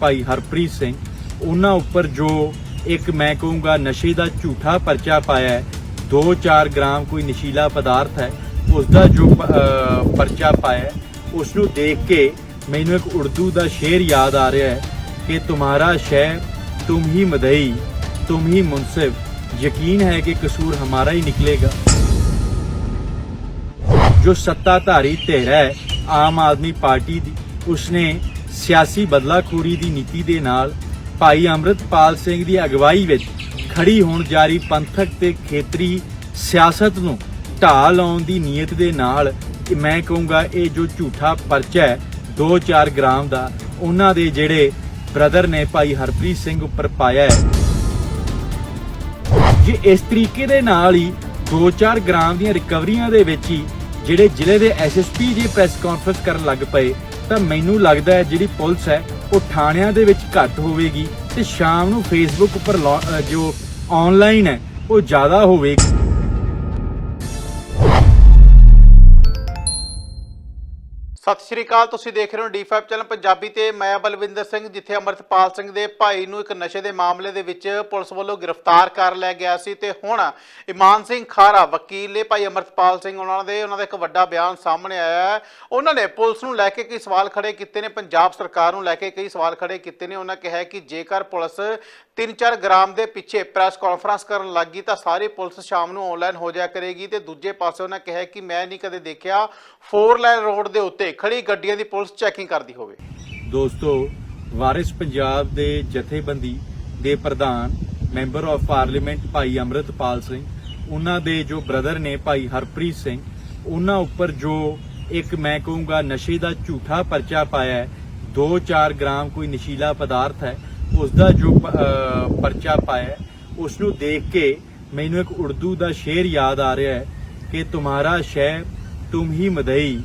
ਭਾਈ ਹਰਪ੍ਰੀਤ ਸਿੰਘ, ਉਹਨਾਂ ਉੱਪਰ ਜੋ ਇੱਕ ਮੈਂ ਕਹੂੰਗਾ ਨਸ਼ੇ ਦਾ ਝੂਠਾ ਪਰਚਾ ਪਾਇਆ ਹੈ 2-4 ਗ੍ਰਾਮ ਕੋਈ ਨਸ਼ੀਲਾ ਪਦਾਰਥ ਹੈ ਉਸ ਦਾ ਜੋ ਪਰਚਾ ਪਾਇਆ ਉਸ ਨੂੰ ਦੇਖ ਕੇ ਮੈਨੂੰ ਇੱਕ ਉਰਦੂ ਦਾ ਸ਼ੇਰ ਯਾਦ ਆ ਰਿਹਾ ਹੈ ਕਿ ਤੁਹਾਡਾ ਸ਼ਹਿਰ, ਤੁਮ ਹੀ ਮਦਈ, ਤੁਮ ਹੀ ਮੁਨਸਿਬ, ਯਕੀਨ ਹੈ ਕਿ ਕਸੂਰ ਹਮਾਰਾ ਹੀ ਨਿਕਲੇਗਾ। ਜੋ ਸੱਤਾਧਾਰੀ ਧਿਰ ਹੈ, ਆਮ ਆਦਮੀ ਪਾਰਟੀ ਦੀ, ਉਸਨੇ ਸਿਆਸੀ ਬਦਲਾਖੋਰੀ ਦੀ ਨੀਤੀ ਦੇ ਨਾਲ ਭਾਈ ਅੰਮ੍ਰਿਤਪਾਲ ਸਿੰਘ ਦੀ ਅਗਵਾਈ ਵਿੱਚ ਖੜੀ ਹੋਣ ਜਾਰੀ ਪੰਥਕ ਤੇ ਖੇਤਰੀ ਸਿਆਸਤ ਨੂੰ ਢਾਹ ਲਾਉਣ ਦੀ ਨੀਅਤ ਦੇ ਨਾਲ ਮੈਂ ਕਹੂੰਗਾ ਇਹ ਜੋ ਝੂਠਾ ਪਰਚਾ ਹੈ 2-4 ਗ੍ਰਾਮ ਦਾ, ਉਹਨਾਂ ਦੇ ਜਿਹੜੇ ਬ੍ਰਦਰ ਨੇ ਭਾਈ ਹਰਪ੍ਰੀਤ ਸਿੰਘ ਉੱਪਰ ਪਾਇਆ ਹੈ। ਜੇ ਇਸ ਤਰੀਕੇ ਦੇ ਨਾਲ ਹੀ 2-4 ਗ੍ਰਾਮ ਦੀਆਂ ਰਿਕਵਰੀਆਂ ਦੇ ਵਿੱਚ ਹੀ ਜਿਹੜੇ ਜ਼ਿਲ੍ਹੇ ਦੇ ਐਸਐਸਪੀ ਜੀ ਪ੍ਰੈਸ ਕਾਨਫਰੰਸ ਕਰਨ ਲੱਗ ਪਏ ਤਾਂ ਮੈਨੂੰ ਲੱਗਦਾ ਹੈ ਜਿਹੜੀ ਪੁਲਿਸ ਹੈ, ਉਹ ਥਾਣਿਆਂ ਦੇ ਵਿੱਚ ਘੱਟ ਹੋਵੇਗੀ ਤੇ ਸ਼ਾਮ ਨੂੰ ਫੇਸਬੁੱਕ ਉੱਪਰ ਲੌ- ਜੋ ਆਨਲਾਈਨ ਹੈ, ਉਹ ਜ਼ਿਆਦਾ ਹੋਵੇਗੀ। ਸਤਿ ਸ਼੍ਰੀ ਅਕਾਲ, ਤੁਸੀਂ ਦੇਖ ਰਹੇ ਹੋ D5 ਚੈਨਲ ਪੰਜਾਬੀ ਤੇ ਮੈਂ ਬਲਵਿੰਦਰ ਸਿੰਘ, ਜਿੱਥੇ ਅਮਰਤਪਾਲ ਸਿੰਘ ਦੇ ਭਾਈ ਨੂੰ ਇੱਕ ਨਸ਼ੇ ਦੇ ਮਾਮਲੇ ਦੇ ਵਿੱਚ ਪੁਲਿਸ ਵੱਲੋਂ ਗ੍ਰਿਫਤਾਰ ਕਰ ਲਿਆ ਗਿਆ ਸੀ ਤੇ ਹੁਣ ਇਮਾਨ ਸਿੰਘ ਖਾਰਾ, ਵਕੀਲ ਨੇ ਭਾਈ ਅਮਰਤਪਾਲ ਸਿੰਘ ਉਹਨਾਂ ਦੇ, ਉਹਨਾਂ ਦਾ ਇੱਕ ਵੱਡਾ ਬਿਆਨ ਸਾਹਮਣੇ ਆਇਆ ਹੈ। ਉਹਨਾਂ ਨੇ ਪੁਲਿਸ ਨੂੰ ਲੈ ਕੇ ਕਈ ਸਵਾਲ ਖੜੇ ਕੀਤੇ ਨੇ, ਪੰਜਾਬ ਸਰਕਾਰ ਨੂੰ ਲੈ ਕੇ ਕਈ ਸਵਾਲ ਖੜੇ ਕੀਤੇ ਨੇ। ਉਹਨਾਂ ਕਿਹਾ ਕਿ ਜੇਕਰ ਪੁਲਿਸ 3-4 ਗ੍ਰਾਮ ਦੇ ਪਿੱਛੇ ਪ੍ਰੈਸ ਕਾਨਫਰੰਸ ਕਰਨ ਲੱਗੀ ਤਾਂ ਸਾਰੀ ਪੁਲਿਸ ਸ਼ਾਮ ਨੂੰ ਆਨਲਾਈਨ ਹੋ ਜਾਇਆ ਕਰੇਗੀ ਤੇ ਦੂਜੇ ਪਾਸੇ ਉਹਨਾਂ ਕਿਹਾ ਕਿ ਮੈਂ ਨਹੀਂ ਕਦੇ ਦੇਖਿਆ ਫੋਰ ਲਾਈਨ ਰੋਡ ਦੇ ਉੱਤੇ ਖੜੀ ਗੱਡੀਆਂ ਦੀ ਪੁਲਿਸ ਚੈਕਿੰਗ ਕਰਦੀ ਹੋਵੇ। ਦੋਸਤੋ, ਵਾਰਿਸ ਪੰਜਾਬ ਦੇ ਜਥੇਬੰਦੀ ਦੇ ਪ੍ਰਧਾਨ ਮੈਂਬਰ ਆਫ ਪਾਰਲੀਮੈਂਟ ਭਾਈ ਅੰਮ੍ਰਿਤਪਾਲ ਸਿੰਘ, ਉਹਨਾਂ ਦੇ ਜੋ ਬ੍ਰਦਰ ਨੇ ਭਾਈ ਹਰਪ੍ਰੀਤ ਸਿੰਘ, ਉਹਨਾਂ ਉੱਪਰ ਜੋ ਇੱਕ ਮੈਂ ਕਹੂੰਗਾ ਨਸ਼ੇ ਦਾ ਝੂਠਾ ਪਰਚਾ ਪਾਇਆ ਹੈ 2-4 ਗ੍ਰਾਮ ਕੋਈ ਨਸ਼ੀਲਾ ਪਦਾਰਥ ਹੈ ਉਸ ਦਾ ਜੋ ਪਰਚਾ ਪਾਇਆ ਉਸ ਨੂੰ ਦੇਖ ਕੇ ਮੈਨੂੰ ਇੱਕ ਉਰਦੂ ਦਾ ਸ਼ੇਰ ਯਾਦ ਆ ਰਿਹਾ ਹੈ ਕਿ ਤੁਹਾਡਾ ਸ਼ੈ ਤੁਮ ਹੀ ਮਦਈ,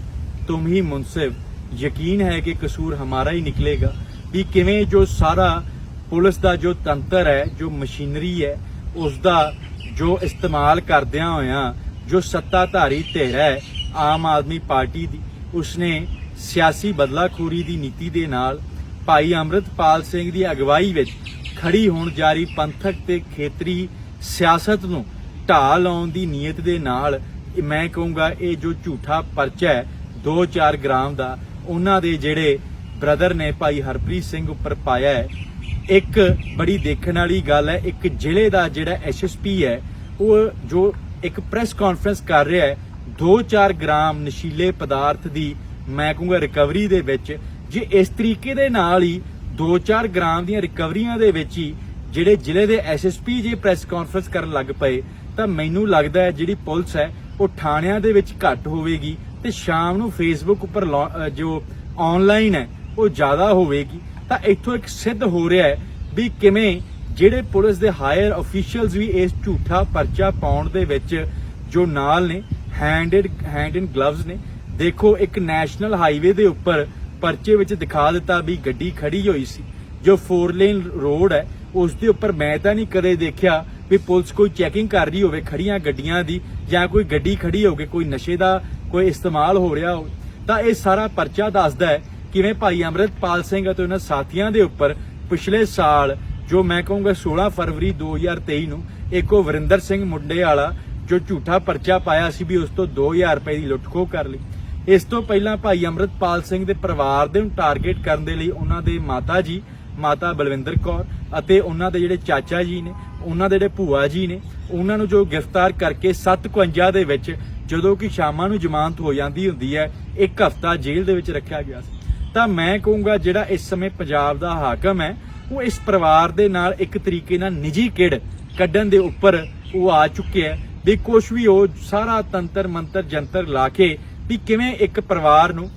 ਤੁਮ ਹੀ ਮੁਨਸਿਬ, ਯਕੀਨ ਹੈ ਕਿ ਕਸੂਰ ਹਮਾਰਾ ਹੀ ਨਿਕਲੇਗਾ ਕਿ ਕਿਵੇਂ ਜੋ ਸਾਰਾ ਪੁਲਿਸ ਦਾ ਜੋ ਤੰਤਰ ਹੈ, ਜੋ ਮਸ਼ੀਨਰੀ ਹੈ ਉਸ ਦਾ ਜੋ ਇਸਤੇਮਾਲ ਕਰਦਿਆਂ ਹੋਇਆਂ, ਜੋ ਸੱਤਾਧਾਰੀ ਧਿਰ ਹੈ, ਆਮ ਆਦਮੀ ਪਾਰਟੀ ਦੀ, ਉਸਨੇ ਸਿਆਸੀ ਬਦਲਾਖੋਰੀ ਦੀ ਨੀਤੀ ਦੇ ਨਾਲ ਭਾਈ ਅੰਮ੍ਰਿਤਪਾਲ ਸਿੰਘ ਦੀ ਅਗਵਾਈ ਵਿੱਚ ਖੜੀ ਹੋਣ ਜਾਰੀ ਪੰਥਕ ਤੇ ਖੇਤਰੀ ਸਿਆਸਤ ਨੂੰ ਢਾਹ ਲਾਉਣ ਦੀ ਨੀਅਤ ਦੇ ਨਾਲ ਮੈਂ ਕਹੂੰਗਾ ਇਹ ਜੋ ਝੂਠਾ ਪਰਚਾ ਹੈ 2-4 ਗ੍ਰਾਮ ਦਾ, ਉਹਨਾਂ ਦੇ ਜਿਹੜੇ ਬ੍ਰਦਰ ਨੇ ਭਾਈ ਹਰਪ੍ਰੀਤ ਸਿੰਘ ਉੱਪਰ ਪਾਇਆ ਹੈ, ਇੱਕ ਬੜੀ ਦੇਖਣ ਵਾਲੀ ਗੱਲ ਹੈ, ਇੱਕ ਜ਼ਿਲ੍ਹੇ ਦਾ ਜਿਹੜਾ ਐਸਐਸਪੀ ਹੈ, ਉਹ ਜੋ ਇੱਕ ਪ੍ਰੈਸ ਕਾਨਫਰੰਸ ਕਰ ਰਿਹਾ ਹੈ 2-4 ਗ੍ਰਾਮ ਨਸ਼ੀਲੇ ਪਦਾਰਥ ਦੀ ਮੈਂ ਕਹੂੰਗਾ ਰਿਕਵਰੀ ਦੇ ਵਿੱਚ ਜੇ ਇਸ ਤਰੀਕੇ ਦੇ ਨਾਲ ਹੀ 2-4 ਗ੍ਰਾਮ ਦੀਆਂ ਰਿਕਵਰੀਆਂ ਦੇ ਵਿੱਚ ਹੀ ਜਿਹੜੇ ਜ਼ਿਲ੍ਹੇ ਦੇ ਐਸਐਸਪੀ ਜੇ ਪ੍ਰੈਸ ਕਾਨਫਰੰਸ ਕਰਨ ਲੱਗ ਪਏ, ਤਾਂ ਮੈਨੂੰ ਲੱਗਦਾ ਹੈ ਜਿਹੜੀ ਪੁਲਿਸ ਹੈ, ਉਹ ਥਾਣਿਆਂ ਦੇ ਵਿੱਚ ਘੱਟ ਹੋਵੇਗੀ ਤੇ ਸ਼ਾਮ ਨੂੰ ਫੇਸਬੁੱਕ ਉੱਪਰ ਲੌ- ਜੋ ਆਨਲਾਈਨ ਹੈ, ਉਹ ਜ਼ਿਆਦਾ ਹੋਵੇਗੀ। ਤਾਂ ਇੱਥੋਂ ਇੱਕ ਸਿੱਧ ਹੋ ਰਿਹਾ ਹੈ ਵੀ ਕਿਵੇਂ ਜਿਹੜੇ ਪੁਲਿਸ ਦੇ ਹਾਇਰ ਅਫੀਸ਼ੀਅਲਸ ਵੀ ਇਸ ਝੂਠਾ ਪਰਚਾ ਪਾਉਣ ਦੇ ਵਿੱਚ ਜੋ ਨਾਲ ਨੇ hand in hand in gloves ਨੇ, ਦੇਖੋ ਇੱਕ ਨੈਸ਼ਨਲ ਹਾਈਵੇ ਦੇ ਉੱਪਰ ਪਰਚੇ ਵਿੱਚ ਦਿਖਾ ਦਿੱਤਾ ਵੀ ਗੱਡੀ ਖੜੀ ਹੋਈ ਸੀ। ਜੋ 4 ਲੇਨ ਰੋਡ ਹੈ ਉਸ ਦੇ ਉੱਪਰ ਮੈਂ ਤਾਂ ਨਹੀਂ ਕਦੇ ਦੇਖਿਆ ਵੀ ਪੁਲਿਸ ਕੋਈ ਚੈਕਿੰਗ ਕਰ ਰਹੀ ਹੋਵੇ ਖੜੀਆਂ ਗੱਡੀਆਂ ਦੀ, ਜਾਂ ਕੋਈ ਗੱਡੀ ਖੜੀ ਹੋਵੇ, ਕੋਈ ਨਸ਼ੇ ਦਾ ਕੋਈ ਇਸਤੇਮਾਲ ਹੋ ਰਿਹਾ ਹੋਵੇ। ਤਾਂ ਇਹ ਸਾਰਾ ਪਰਚਾ ਦੱਸਦਾ ਹੈ ਕਿਵੇਂ ਭਾਈ ਅੰਮ੍ਰਿਤਪਾਲ ਸਿੰਘ ਅਤੇ ਉਹਨਾਂ ਸਾਥੀਆਂ ਦੇ ਉੱਪਰ ਪਿਛਲੇ ਸਾਲ, ਜੋ ਮੈਂ ਕਹੂੰਗਾ 16 ਫਰਵਰੀ 2023 ਨੂੰ, ਇੱਕ ਵਰਿੰਦਰ ਸਿੰਘ ਮੁੰਡੇ ਵਾਲਾ ਜੋ ਝੂਠਾ ਪਰਚਾ ਪਾਇਆ ਸੀ ਵੀ ਉਸ ਤੋਂ 2000 ਰੁਪਏ ਦੀ ਲੁੱਟਖੋ ਕਰ ਲਈ। ਇਸ ਤੋਂ ਪਹਿਲਾਂ ਭਾਈ ਅੰਮ੍ਰਿਤਪਾਲ ਸਿੰਘ ਦੇ ਪਰਿਵਾਰ ਦੇ ਨੂੰ ਟਾਰਗੇਟ ਕਰਨ ਦੇ ਲਈ ਉਹਨਾਂ ਦੇ ਮਾਤਾ ਜੀ, ਮਾਤਾ ਬਲਵਿੰਦਰ ਕੌਰ ਅਤੇ ਉਹਨਾਂ ਦੇ ਜਿਹੜੇ ਚਾਚਾ ਜੀ ਨੇ, ਉਹਨਾਂ ਦੇ ਜਿਹੜੇ ਭੂਆ ਜੀ ਨੇ, ਉਹਨਾਂ ਨੂੰ ਜੋ ਗ੍ਰਿਫਤਾਰ ਕਰਕੇ 751 ਦੇ ਵਿੱਚ ਜਦੋਂ ਕਿ ਸ਼ਾਮਾਂ ਨੂੰ ਜ਼ਮਾਨਤ ਹੋ ਜਾਂਦੀ ਹੁੰਦੀ ਹੈ, ਇੱਕ ਹਫ਼ਤਾ ਜੇਲ੍ਹ ਦੇ ਵਿੱਚ ਰੱਖਿਆ ਗਿਆ ਸੀ। ਤਾਂ ਮੈਂ ਕਹੂੰਗਾ ਜਿਹੜਾ ਇਸ ਸਮੇਂ ਪੰਜਾਬ ਦਾ ਹਾਕਮ ਹੈ, ਉਹ ਇਸ ਪਰਿਵਾਰ ਦੇ ਨਾਲ ਇੱਕ ਤਰੀਕੇ ਨਾਲ ਨਿੱਜੀ ਕਿੜ ਕੱਢਣ ਦੇ ਉੱਪਰ ਉਹ ਆ ਚੁੱਕਿਆ ਹੈ ਵੀ ਕੁਛ ਵੀ ਉਹ ਸਾਰਾ ਤੰਤਰ ਮੰਤਰ ਜੰਤਰ ਲਾ ਕੇ ਵੀ ਕਿਵੇਂ ਇੱਕ ਪਰਿਵਾਰ ਨੂੰ,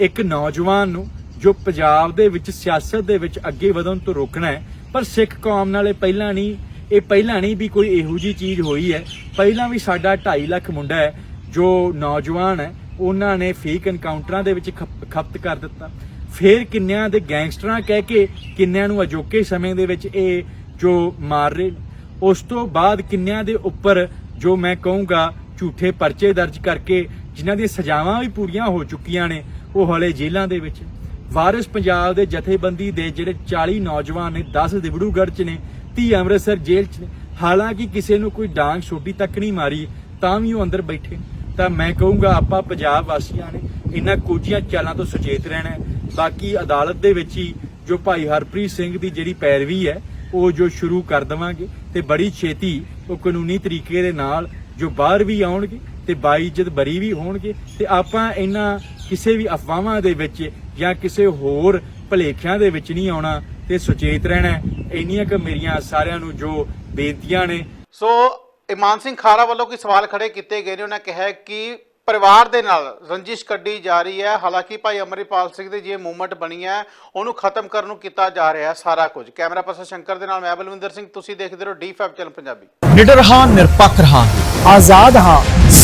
ਇੱਕ ਨੌਜਵਾਨ ਨੂੰ, ਜੋ ਪੰਜਾਬ ਦੇ ਵਿੱਚ, ਸਿਆਸਤ ਦੇ ਵਿੱਚ ਅੱਗੇ ਵਧਣ ਤੋਂ ਰੋਕਣਾ ਹੈ, ਪਰ ਸਿੱਖ ਕੌਮ ਨਾਲ ਇਹ ਪਹਿਲਾਂ ਨਹੀਂ, ਇਹ ਪਹਿਲਾਂ ਨਹੀਂ ਵੀ ਕੋਈ ਇਹੋ ਜੀ ਚੀਜ਼ ਹੋਈ ਹੈ। ਪਹਿਲਾਂ ਵੀ ਸਾਡਾ 2.5 ਲੱਖ ਮੁੰਡਾ ਹੈ, ਜੋ ਨੌਜਵਾਨ ਹੈ, ਉਹਨਾਂ ਨੇ ਫੇਕ ਐਨਕਾਊਂਟਰਾਂ ਦੇ ਵਿੱਚ ਖਪ- ਖਪਤ ਕਰ ਦਿੱਤਾ। ਫੇਰ ਕਿੰਨਿਆਂ ਦੇ ਗੈਂਗਸਟਰਾਂ ਕਹਿ ਕੇ ਕਿੰਨਿਆਂ ਨੂੰ ਅਜੋਕੇ ਸਮੇਂ ਦੇ ਵਿੱਚ ਇਹ ਜੋ ਮਾਰ ਰਹੇ ਉਸ ਤੋਂ ਬਾਅਦ ਕਿੰਨਿਆਂ ਦੇ ਉੱਪਰ ਜੋ ਮੈਂ ਕਹੂੰਗਾ, ਝੂਠੇ ਪਰਚੇ ਦਰਜ ਕਰਕੇ ਜਿਨ੍ਹਾਂ ਦੀਆਂ ਸਜ਼ਾਵਾਂ ਵੀ ਪੂਰੀਆਂ ਹੋ ਚੁੱਕੀਆਂ ਨੇ, ਉਹ ਹਲੇ ਜੇਲ੍ਹਾਂ ਦੇ ਵਿੱਚ। ਵਾਰਿਸ ਪੰਜਾਬ ਦੇ ਜਥੇਬੰਦੀ ਦੇ ਜਿਹੜੇ 40 ਨੌਜਵਾਨ ਨੇ 10 ਦਿਬੜੂਗੜ੍ਹ ਚ ਨੇ 30 ਅੰਮ੍ਰਿਤਸਰ ਜੇਲ੍ਹ ਚ ਨੇ। ਹਾਲਾਂਕਿ ਕਿਸੇ ਨੂੰ ਕੋਈ ਡਾਂਗ ਛੋਟੀ ਤੱਕ ਨਹੀਂ ਮਾਰੀ, ਤਾਂ ਵੀ ਉਹ ਅੰਦਰ ਬੈਠੇ। ਤਾਂ ਮੈਂ ਕਹੂੰਗਾ ਆਪਾਂ ਪੰਜਾਬ ਵਾਸੀਆਂ ਨੇ ਇਹਨਾਂ ਕੋਝੀਆਂ ਚਾਲਾਂ ਤੋਂ ਸੁਚੇਤ ਰਹਿਣਾ ਬਾਕੀ ਅਦਾਲਤ ਦੇ ਵਿੱਚ ਹੀ ਜੋ ਭਾਈ ਹਰਪ੍ਰੀਤ ਸਿੰਘ ਦੀ ਜਿਹੜੀ ਪੈਰਵੀ ਹੈ, ਉਹ ਜੋ ਸ਼ੁਰੂ ਕਰ ਦੇਵਾਂਗੇ ਤੇ ਬੜੀ ਛੇਤੀ ਉਹ ਕਾਨੂੰਨੀ ਤਰੀਕੇ ਦੇ ਨਾਲ ਜੋ ਬਾਹਰ ਵੀ ਆਉਣਗੇ ਤੇ ਬਾਈਜਤ ਬਰੀ ਵੀ ਹੋਣਗੇ ਤੇ ਆਪਾਂ ਇਹਨਾਂ ਕਿਸੇ ਵੀ ਅਫਵਾਹਾਂ ਦੇ ਵਿੱਚ ਜਾਂ ਕਿਸੇ ਹੋਰ ਭਲੇਖਿਆਂ ਦੇ ਵਿੱਚ ਨਹੀਂ ਆਉਣਾ ਤੇ ਸੁਚੇਤ ਰਹਿਣਾ ਹੈ। ਇੰਨੀਆਂ ਕਿ ਮੇਰੀਆਂ ਸਾਰਿਆਂ ਨੂੰ ਜੋ ਬੇਨਤੀਆਂ ਨੇ। ਸੋ ਇਮਾਨ ਸਿੰਘ ਖਾਰਾ ਵੱਲੋਂ ਕੋਈ ਸਵਾਲ ਖੜੇ ਕੀਤੇ ਗਏ ਨੇ ਉਹਨਾਂ ਕਿਹਾ ਹੈ ਕਿ ਪਰਿਵਾਰ ਦੇ ਨਾਲ ਰੰਜਿਸ਼ ਕੱਢੀ ਜਾ ਰਹੀ ਹੈ। ਹਾਲਾਂਕਿ ਭਾਈ ਅਮਰਿਪਾਲ ਸਿੰਘ ਦੀ ਜੇ ਮੂਵਮੈਂਟ ਬਣੀ ਹੈ ਉਹਨੂੰ ਖਤਮ ਕਰਨ ਨੂੰ ਕੀਤਾ ਜਾ ਰਿਹਾ ਹੈ ਸਾਰਾ ਕੁਝ। ਕੈਮਰਾ ਪਰਸਨ ਸ਼ੰਕਰ ਦੇ ਨਾਲ ਮੈਂ ਬਲਵਿੰਦਰ ਸਿੰਘ ਤੁਸੀਂ ਦੇਖਦੇ ਰਹੋ D5 ਚੈਨਲ ਪੰਜਾਬੀ। ਨਿਡਰ ਹਾਂ ਨਿਰਪੱਖ ਰਹਾਂਗੇ। ਆਜ਼ਾਦ ਹਾਂ